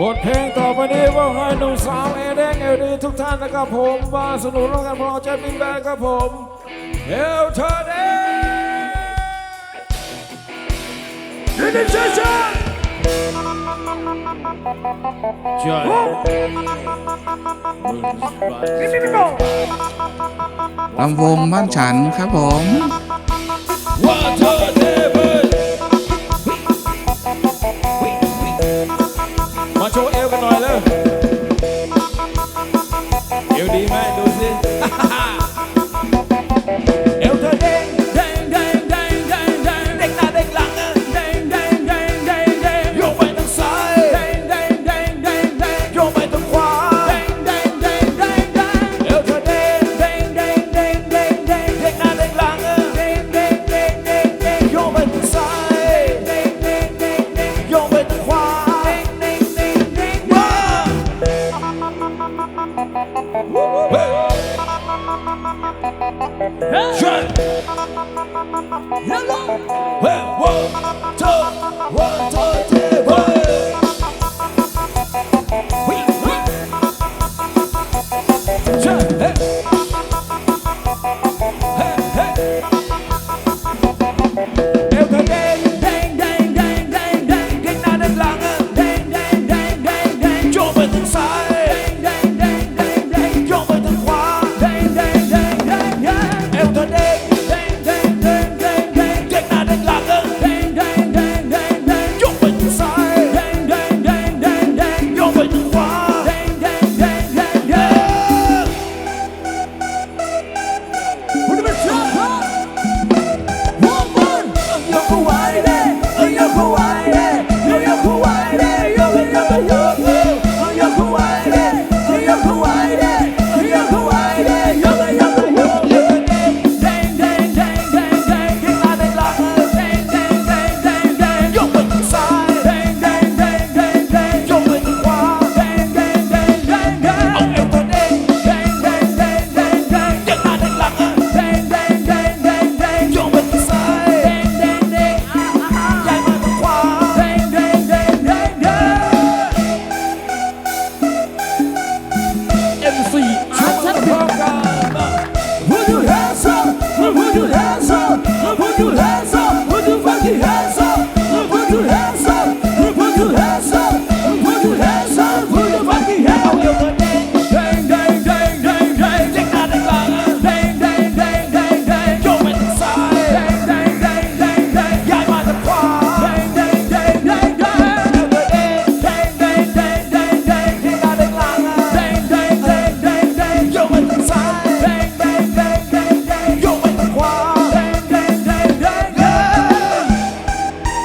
บทเพลงต่อไปนี้ว่าให้หนุ่มสาวเอเดงเอลดีทุกท่านนะครับผมมาสนุนร่วมกันพวกเราเจะบินแบนครับผมเอลเทอร์เดยินดีเชิญเชิญใช่ลำวงบ้านฉันครับผม มาโชว์เอวกันหน่อยเลยเอวดีไหมดูสิ Drunk. Yellow. Well, one, two, one, two, three, one. We.